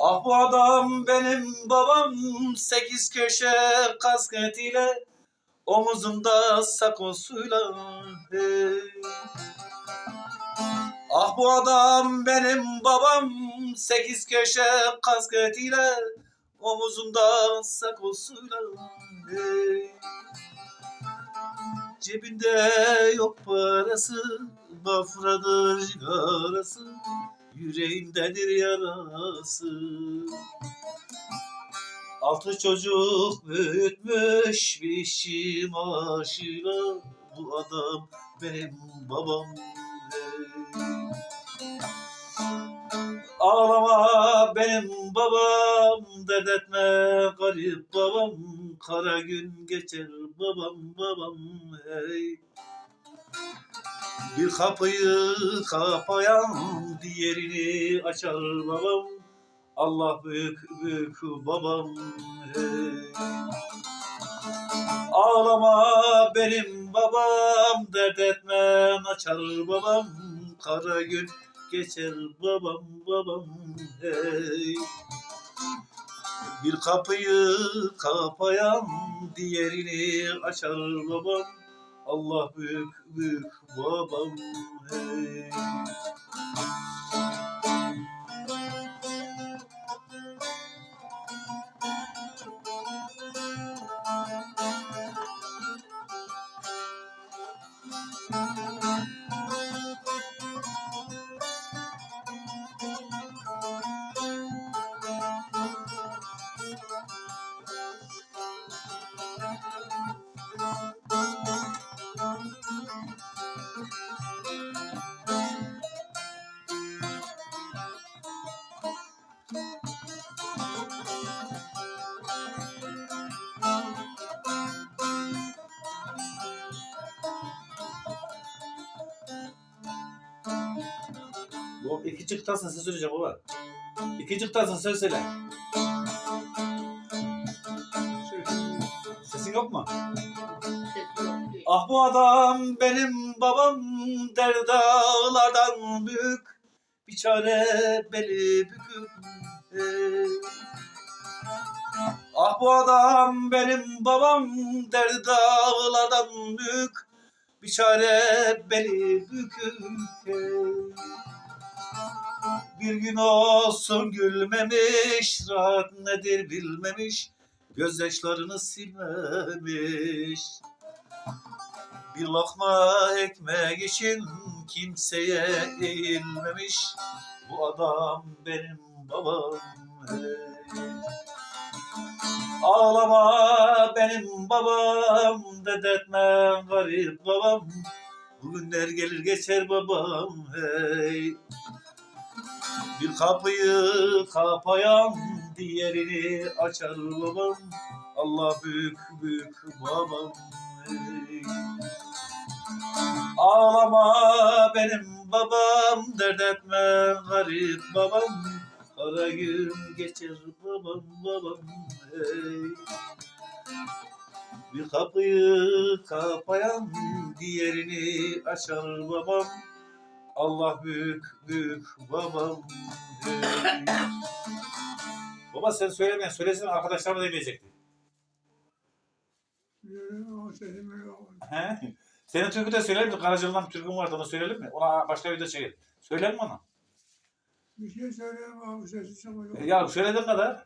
Ah bu adam benim babam sekiz köşe kasket ile omuzumda sakosuyla. Ah bu adam benim babam sekiz köşe kasket ile omuzumda sakosuyla. Cebinde yok parası, bafradır cigarası, yüreğindedir yarası. Altı çocuk büyütmüş bir maaşıyla, bu adam benim babam. Ağlama benim babam, dert etme garip babam, kara gün geçer babam babam hey. Bir kapıyı kapayan diğerini açar babam, Allah büyük büyük babam hey. Ağlama benim babam, dert etme açar babam, kara gün geçer babam babam hey. Bir kapıyı kapayan diğerini açar babam. Allah büyük büyük babam hey. Bu iki çıktasın sen söyleyeceğim baba. İki çıktasın söz söyle. Sesin yok mu? Ah bu adam benim babam der dağlardan büyük bir çare beli bükük. Hey. Ah bu adam benim babam der dağlardan büyük bir çare beli bükük. Hey. Bir gün olsun gülmemiş, rahat nedir bilmemiş, gözyaşlarını silmemiş. Bir lokma ekmek için kimseye eğilmemiş, bu adam benim babam. hey. Ağlama benim babam, dedetme garip babam, bugünler gelir geçer babam hey. Bir kapıyı kapayan diğerini açar babam. Allah büyük büyük babam. Ağlama benim babam, dert etme garip babam. Kara gün geçer babam babam. Hey. Bir kapıyı kapayan diğerini açar babam. Allah büyük büyük babam. hey. Baba sen söylemeyen söylesin arkadaşlar da dinleyecekti. O sesim yok. He? Senin türkü de söyler mi? Karacalı'dan türkün vardı onu söyleyelim mi? Ona başka bir de çekelim. Söyler mi ona? Bir şey söyleyeyim ama sesi. E, Ya söylediğin kadar.